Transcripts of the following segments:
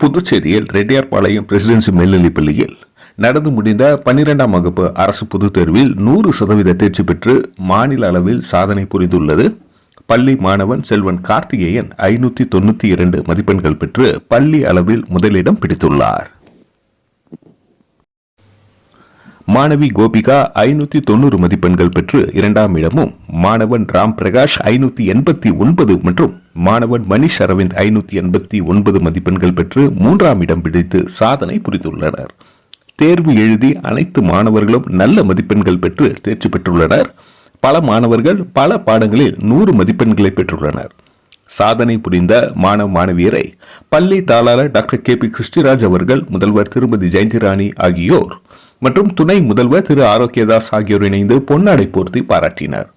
புதுச்சேரியில் ரெட்டியார்பாளையம் பிரசிடென்சி மேல்நிலைப் பள்ளியில் நடந்து முடிந்த பன்னிரெண்டாம் வகுப்பு அரசு பொதுத் தேர்வில் நூறு சதவீத தேர்ச்சி பெற்று மாநில அளவில் சாதனை புரிந்துள்ளது. பள்ளி மாணவன் செல்வன் கார்த்திகேயன் ஐநூத்தி தொண்ணூத்தி இரண்டு மதிப்பெண்கள் பெற்று பள்ளி அளவில் முதலிடம் பிடித்துள்ளார். மாணவி கோபிகா ஐநூத்தி தொண்ணூறு மதிப்பெண்கள் பெற்று இரண்டாம் இடமும் மாணவன் ராம் பிரகாஷ் ஐநூத்தி எண்பத்தி ஒன்பது மற்றும் மாணவன் மணிஷ் அரவிந்த் ஐநூத்தி எண்பத்தி ஒன்பது மதிப்பெண்கள் பெற்று மூன்றாம் இடம் பிடித்து சாதனை புரிந்துள்ளனர். தேர்வு எழுதி அனைத்து மாணவர்களும் நல்ல மதிப்பெண்கள் பெற்று தேர்ச்சி பெற்றுள்ளனர். பல மாணவர்கள் பல பாடங்களில் நூறு மதிப்பெண்களை பெற்றுள்ளனர். சாதனை புரிந்த மாணவ மாணவியரை பள்ளி தாளாளர் டாக்டர் கே பி கிருஷ்டிராஜ் அவர்கள் முதல்வர் திருமதி ஜெயந்திராணி ஆகியோர் மற்றும் துணை முதல்வர் திரு ஆரோக்கியதாஸ் ஆகியோர் இணைந்து பொன்னாடை போர்த்தி பாராட்டினர்.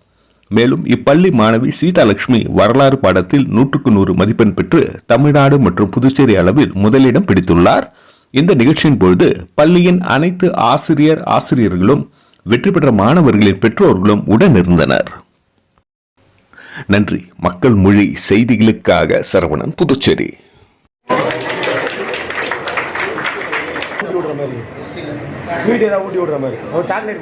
மேலும் இப்பள்ளி மாணவி சீதாலட்சுமி வரலாறு பாடத்தில் நூற்றுக்கு நூறு மதிப்பெண் பெற்று தமிழ்நாடு மற்றும் புதுச்சேரி அளவில் முதலிடம் பிடித்துள்ளார். இந்த நிகழ்ச்சியின் பொழுது பள்ளியின் அனைத்து ஆசிரியர் ஆசிரியர்களும் வெற்றி பெற்ற மாணவர்களின் பெற்றோர்களும் உடனிருந்தனர். நன்றி. மக்கள் மொழி செய்திகளுக்காக சரவணன் புதுச்சேரி. மாதிரி. ஸ்வீட் ஏதாவது ஊட்டி விடுற மாதிரி. ஒரு சாக்லேட்